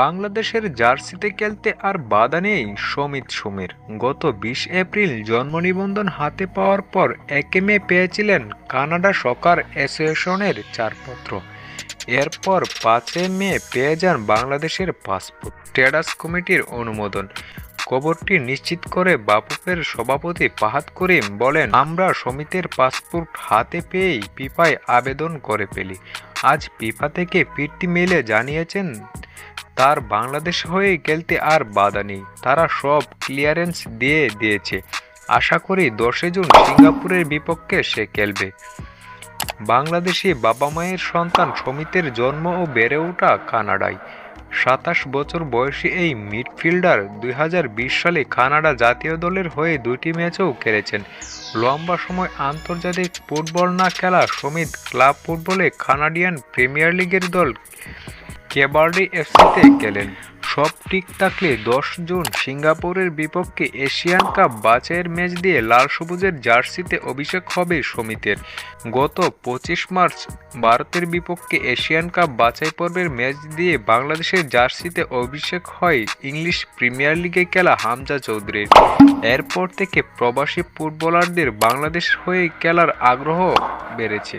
বাংলাদেশের জার্সিতে খেলতে আর বাধা নেই সমিত সোমের। গত বিশ এপ্রিল জন্ম নিবন্ধন হাতে পাওয়ার পর একে মে পেয়েছিলেন কানাডা সকার অ্যাসোসিয়েশনের চারপত্র। এরপর পাঁচে মে পেয়ে যান বাংলাদেশের পাসপোর্ট। স্ট্যাটাস কমিটির অনুমোদন। খবরটি নিশ্চিত করে বাপুপের সভাপতি পাহাত করিম বলেন, আমরা সমিতির পাসপোর্ট হাতে পেয়েই পিপায় আবেদন করে ফেলি। আজ পিপা থেকে ফিরতি মেলে জানিয়েছেন তার বাংলাদেশ হয়ে খেলতে আর বাধা নেই। তারা সব ক্লিয়ারেন্স দিয়ে দিয়েছে। আশা করি দশে জুন সিঙ্গাপুরের বিপক্ষে সে খেলবে। বাংলাদেশি বাবা মায়ের সন্তান সমিতের জন্ম ও বেড়ে ওঠা কানাডায়। সাতাশ বছর বয়সী এই মিডফিল্ডার দুই হাজার বিশ সালে কানাডা জাতীয় দলের হয়ে দুটি ম্যাচও খেলেছেন। লম্বা সময় আন্তর্জাতিক ফুটবল না খেলা সমিত ক্লাব ফুটবলে কানাডিয়ান প্রিমিয়ার লিগের দল কেবার্ডি এফসিতে গেলেন সব ঠিক থাকলে দশ জুন সিঙ্গাপুরের বিপক্ষে এশিয়ান কাপ বাছাইয়ের ম্যাচ দিয়ে লাল সবুজের জার্সিতে অভিষেক হবে সমিতের। গত পঁচিশ মার্চ ভারতের বিপক্ষে এশিয়ান কাপ বাছাই পর্বের ম্যাচ দিয়ে বাংলাদেশের জার্সিতে অভিষেক হয় ইংলিশ প্রিমিয়ার লিগে খেলা হামজা চৌধুরীর। এরপর থেকে প্রবাসী ফুটবলারদের বাংলাদেশ হয়ে খেলার আগ্রহ বেড়েছে।